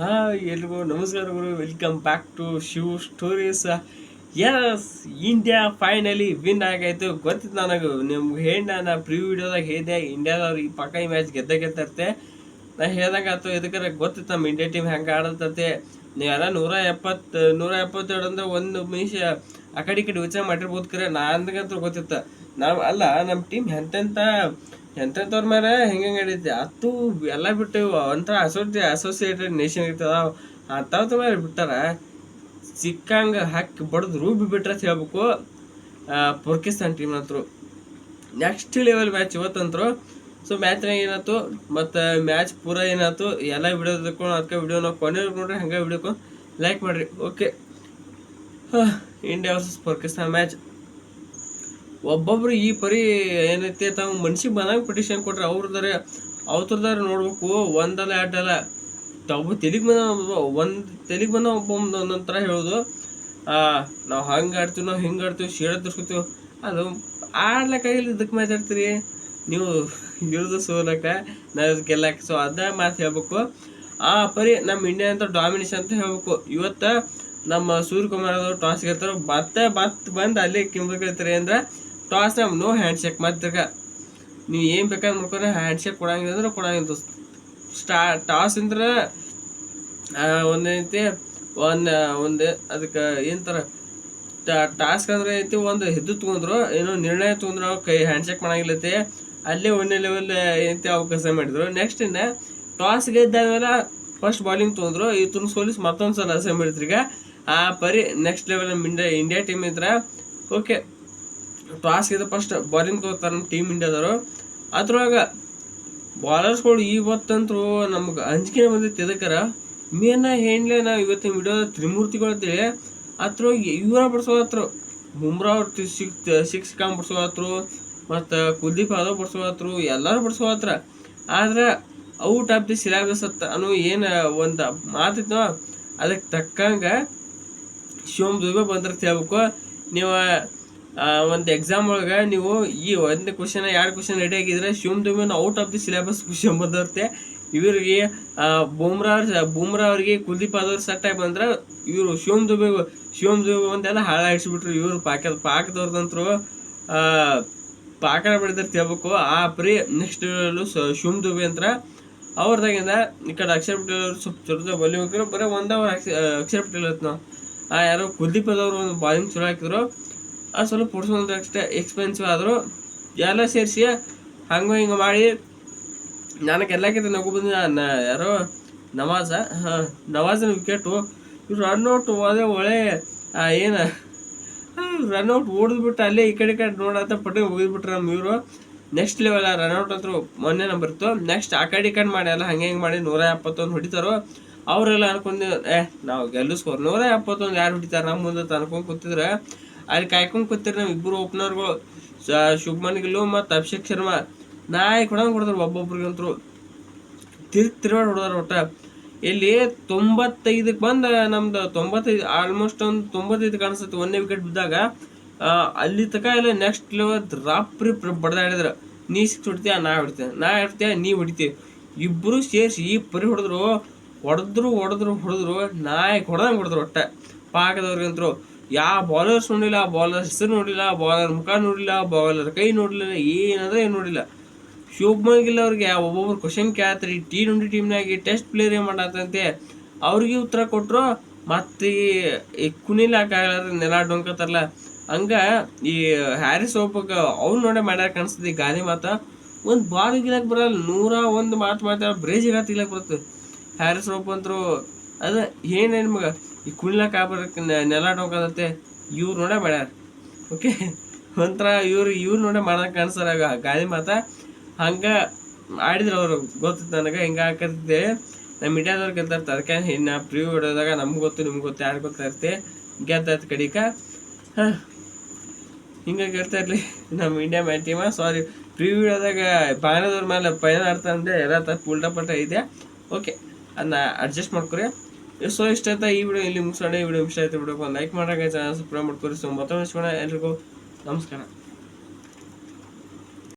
ಹಾ ಎಲ್ರಿಗೂ ನಮಸ್ಕಾರಗಳು welcome back to Shiv stories yes India finally win ಆಗೈತು. ಗೊತ್ತಿತ್ತು ನನಗೆ. ನಿಮ್ಗೆ ಹೇಳಿ ನಾನು ಪ್ರೀ ವಿಡಿಯೋದಾಗ ಹೇಳಿದೆ ಇಂಡಿಯಾದವ್ರು ಈ ಪಕ್ಕ ಈ ಮ್ಯಾಚ್ ಗೆದ್ದ ಗೆದ್ದರ್ತೆ ನಾ ಹೇಳ್ದಂಗ ಆತು ಇದಕ್ಕೆ ಗೊತ್ತಿತ್ತು ನಮ್ಮ ಇಂಡಿಯಾ ಟೀಮ್ ಹೆಂಗೆ ಆಡತತೆ ನೀವೆಲ್ಲ ನೂರ ಎಪ್ಪತ್ತು, ನೂರ ಎಪ್ಪತ್ತೆರಡು ಅಂದ್ರೆ ಒಂದು ನಿಮಿಷ ಆ ಕಡೆ ಈ ಕಡೆ ವಿಚಾರ ಮಾಡಿರ್ಬೋದು ಕರೆ. ನಂದಂತೂ ಗೊತ್ತಿತ್ತು. ನಾವು ಅಲ್ಲ, ನಮ್ಮ ಟೀಮ್ ಎಂತೆಂಥ ಎಂತೆಂಥವ್ರ ಮೇಲೆ ಹೆಂಗೆ ನಡೀತೆ ಅತ್ತು ಎಲ್ಲ ಬಿಟ್ಟು ಒಂಥರ ಅಸೋಸಿ ಅಸೋಸಿಯೇಟೆಡ್ ನೇಷನ್ ಇರ್ತದ. ಅಂಥವ್ರ ಮೇಲೆ ಬಿಟ್ಟಾರ ಸಿಕ್ಕಂಗ ಹಾಕಿ ಬಡ್ದು ರೂಬಿ ಬಿಟ್ರೆ ಅಂತ ಹೇಳ್ಬೇಕು. ಪಾಕಿಸ್ತಾನ್ ಟೀಮ್ ಹತ್ರ ನೆಕ್ಸ್ಟ್ ಲೆವೆಲ್ ಮ್ಯಾಚ್ ಇವತ್ತಂತರು. ಸೊ ಮ್ಯಾಚ್ನಾಗ ಏನಾಯ್ತು? ಮತ್ತು ಮ್ಯಾಚ್ ಪೂರ ಏನಾಯ್ತು? ಎಲ್ಲ ವಿಡಿಯೋ ತಕೊಂಡು ಅದಕ್ಕೆ ನಾವು ಕೊನೆ ನೋಡ್ರಿ, ಹಂಗೆ ವಿಡಿಯೋಕ್ಕೆ ಲೈಕ್ ಮಾಡಿರಿ. Okay India versus Pakistan match ಒಬ್ಬೊಬ್ರು ಈ ಪರಿ ಏನೈತಿ, ತಾವು ಮನ್ಸಿಗೆ ಬಂದಾಗ ಪಿಟಿಷನ್ ಕೊಟ್ರೆ ಅವ್ರದಾರ ಅವ್ರದಾರ ನೋಡ್ಬೇಕು, ಒಂದಲ್ಲ, ಎರಡಲ್ಲ. ಒಬ್ಬ ತೆಲಿಗೆ ಬಂದ ಒಂದು ತೆಲಿಗೆ ಬಂದ ಒಬ್ಬ ಒಂದೊಂದು ಥರ ಹೇಳೋದು. ನಾವು ಹಂಗೆ ಆಡ್ತೀವಿ, ನಾವು ಹಿಂಗೆ ಆಡ್ತೀವಿ ಶೀಳ ತರ್ಸ್ಕೊತೀವಿ ಅದು ಆಡ್ಲಕ್ಕಾಗಿಲ್ಲ ಇದಕ್ಕೆ ಮಾತಾಡ್ತೀರಿ? ನೀವು ಇರೋದು ಸೋಲಕ್ಕ ನಾವು ಗೆಲ್ಲಕ್ಕೆ ಸೊ ಅದ ಮಾತು ಹೇಳ್ಬೇಕು. ಆ ಪರಿ ನಮ್ಮ ಇಂಡಿಯಾ ಅಂತ ಡಾಮಿನೇಷನ್ ಅಂತ ಹೇಳ್ಬೇಕು. ಇವತ್ತು ನಮ್ಮ ಸೂರ್ಯಕುಮಾರ್ ಅವರು ಟಾಸ್ ಗೆಲ್ತಾರೆ ಮತ್ತೆ ಬತ್ ಬಂದು ಅಲ್ಲಿ ಕಿಂಬ ಕೇಳ್ತಾರೆ ಅಂದ್ರೆ toss time no handshake ಮತ್ತೆ ನೀವು ಏನು ಬೇಕಾದ್ರೆ ಮಾಡ್ಕೊಂಡ್ರೆ ಹ್ಯಾಂಡ್ ಶೇಕ್ ಕೊಡಂಗಿಲ್ಲ ಅಂದ್ರೆ ಕೊಡಂಗಿಲ್ಲ ಸ್ಟಾ ಟಾಸ್ ಅಂದ್ರೆ ಒಂದೈತಿ ಒಂದು ಒಂದು, ಅದಕ್ಕೆ ಏನಂತಾರ ಟಾಸ್ಕ್ ಅಂದ್ರೆ ಐತಿ ಒಂದು ಹೆದ್ದು ತೊಗೊಂಡ್ರು, ಏನೋ ನಿರ್ಣಯ ತೊಗೊಂಡ್ರು ಕೈ ಹ್ಯಾಂಡ್ ಶೇಕ್ ಮಾಡಂಗಿಲ್ಲತಿ. ಅಲ್ಲೇ ಒಂದೇ ಲೆವೆಲ್ ಏನಂತ ಅವಕಾಶ ಮಾಡಿದ್ರು. ನೆಕ್ಸ್ಟ್ ಇನ್ನ ಟಾಸ್ ಗೆದ್ದಾದ್ಮೇಲೆ ಫಸ್ಟ್ ಬಾಲಿಂಗ್ ತೊಗೊಂಡ್ರು ಇವ್ರನ್ನ ಸೋಲಿಸ್ ಮತ್ತೊಂದು ಸಲ ಅಸೆ ಮಾಡಿದ್ರು ಈಗ ಆ, ಪರಿ ನೆಕ್ಸ್ಟ್ ಲೆವೆಲ್ ನಮ್ಮ ಇಂಡಿಯಾ ಇಂಡಿಯಾ ಟೀಮ್ ಇದ್ರೆ. ಓಕೆ ಟಾಸ್ ಇದ ಫಸ್ಟ್ ಬಾಲಿಂಗ್ ತೊಗೋತಾರೆ ನಮ್ಮ ಟೀಮ್ ಇಂಡಿಯಾದವರು. ಅದ್ರೊಳಗೆ ಬಾಲರ್ಸ್ಗಳು ಇವತ್ತಂತೂ ನಮ್ಗೆ ಅಂಜಿಕೆ ಬಂದೈತಿ ಎದಕ್ಕಾರ ಮೇನ ಹೇಳಲೇ ನಾವು ಇವತ್ತಿನ ವಿಡಿಯೋದ ತ್ರಿಮೂರ್ತಿಗಳು ಅಂತೇಳಿ ಅದ್ರೊಳಗೆ ಇವರ ಬಡ್ಸೋತ್ರು ಬುಮ್ರಾ ಅವ್ರು ಸಿಕ್ ಸಿಕ್ಸ್ ಕಾಮ್ ಬಡ್ಸೋತ್ರು ಮತ್ತು ಕುಲ್ದೀಪ್ ಯಾದವ್ ಬಡ್ಸೋತ್ರು ಎಲ್ಲರೂ ಬಡ್ಸೋತ್ರ ಆದರೆ ಔಟ್ ಆಫ್ ದಿ ಸಿಲೆಬಸ್ ಅತ್ತ ಅನ್ನೋ ಏನು ಒಂದು ಮಾತಿತ್ತು ಅದಕ್ಕೆ ತಕ್ಕಂಗೆ ಶಿವಮ್ ದುಬೆ ಬಂದ್ರೆ ಹೇಳ್ಬೇಕು. ನೀವು ಒಂದು ಎಕ್ಸಾಮ್ ಒಳಗೆ ನೀವು ಈ ಒಂದು ಕ್ವಶನ್ ಎರಡು ಕ್ವಶನ್ ರೆಡಿ ಆಗಿದ್ರೆ Shivam ದುಬೆನ out of the syllabus question ಬಂದಿರುತ್ತೆ. ಇವರಿಗೆ ಬೂಮ್ರಾ ಬೂಮ್ರಾ ಅವ್ರಿಗೆ ಕುಲ್ದೀಪ್ ಆದವ್ರು ಸೆಟ್ ಆಗಿ ಬಂದ್ರೆ ಇವರು ಶಿವಮ್ ದುಬೆ ಶಿವಮ್ ದುಬೆ ಒಂದೆಲ್ಲ ಹಾಳಾಡಿಸ್ಬಿಟ್ರು ಇವರು ಪಾಕ ಪಾಕದವ್ರದಂತರು ಪಾಕನ ಬೆಳೆದಿರ್ತ ಹೇಳ್ಬೇಕು ಆ ಪ್ರಿ ನೆಕ್ಸ್ಟ್ ಶಿವಮ್ ದುಬೆ ಅಂತ ಅವ್ರದಾಗಿಂದ ಈ ಕಡೆ ಅಕ್ಷರ ಪಟೇಲ್ ಅವರು ಸ್ವಲ್ಪ ಚಲೋ ಬಲಿ ಹೋಗಿರೋ ಬರೀ ಒಂದ ಅವ್ರ ಅಕ್ಷರ ಪಟೇಲ್ ನಾವು ಯಾರೋ ಕುಲ್ದೀಪ್ ಅದವ್ರು ಒಂದು ಬಾಲಿಂಗ್ ಚಲೋ ಹಾಕಿದ್ರು. ಆ ಸ್ವಲ್ಪ ಪುಡ್ಸೋದು ಎಕ್ಸ್ಪೆನ್ಸಿವ್ ಆದರೂ ಎಲ್ಲ ಸೇರಿಸಿ ಹಂಗೆ ಹಿಂಗೆ ಮಾಡಿ ನನಗೆ ಎಲ್ಲಕ್ಕಿಂತ ನಗು ಬಂದ ಯಾರೋ ನವಾಜ, ಹಾಂ, ನವಾಜನ ವಿಕೆಟು. ರನ್ಔಟ್ ಹೋದೆ ಒಳ್ಳೆ ಏನು ರನ್ಔಟ್ ಓಡಿದ್ಬಿಟ್ಟು ಅಲ್ಲೇ ಈ ಕಡೆ ಕಡೆ ನೋಡತ್ತ ಪಟ್ಟಿ ಹೋಗಿದ್ಬಿಟ್ರೆ ನಮ್ಮ ಇವರು. ನೆಕ್ಸ್ಟ್ ಲೆವೆಲ್ ರನ್ಔಟ್ ಅಂತೂ ಮೊನ್ನೆ ನಂಬರ್ ಇತ್ತು. ನೆಕ್ಸ್ಟ್ ಆ ಕಡೆ ಈ ಕಡೆ ಮಾಡಿ ಎಲ್ಲ ಹಂಗೆ ಹಿಂಗೆ ಮಾಡಿ ನೂರ ಎಪ್ಪತ್ತೊಂದು ಹೊಡಿತಾರೋ. ಅವರೆಲ್ಲ ಅನ್ಕೊಂಡು, ಏ, ನಾವು ಗೆಲ್ಲಿಸ್ಕೋರು ನೂರ ಎಪ್ಪತ್ತೊಂದು ಯಾರು ಹೊಡಿತಾರೆ? ನಮ್ಮ ಮುಂದೆ ಅನ್ಕೊಂಡು ಕೂತಿದ್ರೆ ಅಲ್ಲಿ ಕಾಯ್ಕೊಂಡು ಕೂತಿರಿ ನಾವು ಇಬ್ಬರು ಓಪನರ್ಗಳು. ಶುಭಮನ್ ಗಿಲ್ಲು ಮತ್ತು ಅಭಿಷೇಕ್ ಶರ್ಮಾ. ನಾಯಿ ಕೊಡಂಗೆ ಕೊಡ್ತಾರೆ ಒಬ್ಬೊಬ್ರಿಗಂತರು. ತಿರ್ ತಿರ್ವಾಡ ಹೊಡೆದಾರ ಒಟ್ಟ. ಇಲ್ಲಿ ತೊಂಬತ್ತೈದಕ್ಕೆ ಬಂದ ನಮ್ದು ತೊಂಬತ್ತೈದು, ಆಲ್ಮೋಸ್ಟ್ ಒಂದು ತೊಂಬತ್ತೈದು ಕಾಣಿಸ್ತೈತಿ ಒಂದೇ ವಿಕೆಟ್ ಬಿದ್ದಾಗ. ಅಲ್ಲಿ ತಕ ಇಲ್ಲ ನೆಕ್ಸ್ಟ್ ಲೆವೆಲ್ ರಾಪ್ರಿ ಬಡ್ದಾಡಿದ್ರು ನೀ ಸಿಕ್ಸ್ ಹೊಡ್ತೀಯ, ನಾ ಹೊಡಿತೀಯ, ನಾ ಹೊಡ್ತೀಯ, ನೀ ಹೊಡಿತೀಯ ಇಬ್ಬರು ಸೇರಿಸಿ ಈ ಪರಿ ಹೊಡೆದ್ರು. ಹೊಡೆದ್ರು ಹೊಡೆದ್ರು ಹೊಡೆದ್ರು. ನಾಯಿ ಹೊಡೆದಂಗೆ ಹೊಡೆದ್ರು ಒಟ್ಟ. ಪಾಕದವ್ರಿಗಂತರು. ಯಾವ ಬಾಲರ್ಸ್ ನೋಡಿಲ್ಲ ಬಾಲರ್ ಹೆಸರು ನೋಡಿಲ್ಲ ಬಾಲರ್ ಮುಖ ನೋಡಿಲ್ಲ ಬಾಲರ್ ಕೈ ನೋಡಿಲ್ಲ, ಏನಂದ್ರೆ ಏನು ನೋಡಿಲ್ಲ. ಶಿವಮೊಗ್ಗ ಗಿಲ್ ಅವ್ರಿಗೆ ಒಬ್ಬೊಬ್ರು ಕ್ವಶನ್ ಕೇಳತ್ರಿ ಟಿ ಟ್ವೆಂಟಿ ಟೀಮ್ನಾಗೆ ಟೆಸ್ಟ್ ಪ್ಲೇಯರ್ ಏನು ಮಾಡತ್ತಂತೆ ಅವ್ರಿಗೆ ಉತ್ತರ ಕೊಟ್ಟರು ಮತ್ತೆ ಈ ಕುಣಿಲಾಕಾಗಲ್ಲ ನೆಲ ಡೊಂಕತ್ತಾರಲ್ಲ ಹಂಗೆ ಈ ಹ್ಯಾರಿಸ್ ಒಬ್ಬಗ ಅವ್ರು ನೋಡೇ ಮಾಡ್ಯಾರ ಕಾಣಿಸ್ತದೆ ಗಾದೆ ಮಾತ. ಒಂದು ಬಾಲ್ ಗಿಲಕ್ ಬರಲ್ಲ, ನೂರ ಒಂದು ಮಾತು ಮಾತಾಡ ಬ್ರೇಜಿಗೆ ಹತ್ತಿಲಕ್ ಬರುತ್ತೆ. ಹ್ಯಾರಿಸ್ ಒಬ್ಬ ಅಂತರು ಅದ ಏನೇನು ಮಗ? ಈ ಕುಣಿಲಕ್ಕೆ ಆಗ್ಬರಕ್ಕೆ ನೆಲ ಡೊಂಕದತ್ತೆ ಇವ್ರು ನೋಡೇ ಮಾಡ್ಯಾರ. ಓಕೆ ಒಂಥರ ಇವ್ರು ಇವ್ರು ನೋಡೇ ಮಾಡೋಕೆ ಕಾಣಿಸ್ತಾರ ಗಾದಿ ಮಾತ ಹಂಗ ಆಡಿದ್ರು ಅವರು. ಗೊತ್ತಿತ್ತು ನನಗೆ, ಹಿಂಗೆ ಹಾಕತ್ತೆ ನಮ್ಮ ಇಂಡಿಯಾದವ್ರು ಗೆದ್ದಾರ್ತ ಅದಕ್ಕೆ ಇನ್ನು ಪ್ರಿವ್ಯೂ ಹೊಡೆದಾಗ ನಮ್ಗೆ ಗೊತ್ತು, ನಿಮ್ಗೆ ಗೊತ್ತು, ಯಾರು ಇರ್ತೆ? ಗೆದ್ದಾಯ್ತು ಕಡಿಕ. ಹಾಂ. ಹಿಂಗೆ ಗೆಲ್ತಾ ಇರಲಿ. ನಮ್ಮ India man team sorry preview ಹೇಳಿದಾಗ ಬಾಂಗ್ಲಾದವ್ರ ಮೇಲೆ ಫೈನಲ್ ಆಡ್ತಾ ಅಂದ್ರೆ ಎಲ್ಲ ತಪ್ಪು ಉಲ್ಟಾ ಇದೆ. ಓಕೆ ಅದನ್ನ ಅಡ್ಜಸ್ಟ್ ಮಾಡ್ಕೊರಿ. ಸೊ ಇಷ್ಟ ಈ ವಿಡಿಯೋ ಇಲ್ಲಿ ಮುಗಿಸೋಣ. ಈ ವಿಡಿಯೋ ಇಷ್ಟ ಆಯ್ತು ವಿಡಿಯೋ ಲೈಕ್ ಮಾಡೋಕೆ ಚಾನಲ್ ಸಬ್ಸ್ಕ್ರೈಬ್ ಮಾಡ್ಕೊರಿ. ಸೊ ಮತ್ತೊಂದು ಎಲ್ರಿಗೂ. ನಮಸ್ಕಾರ.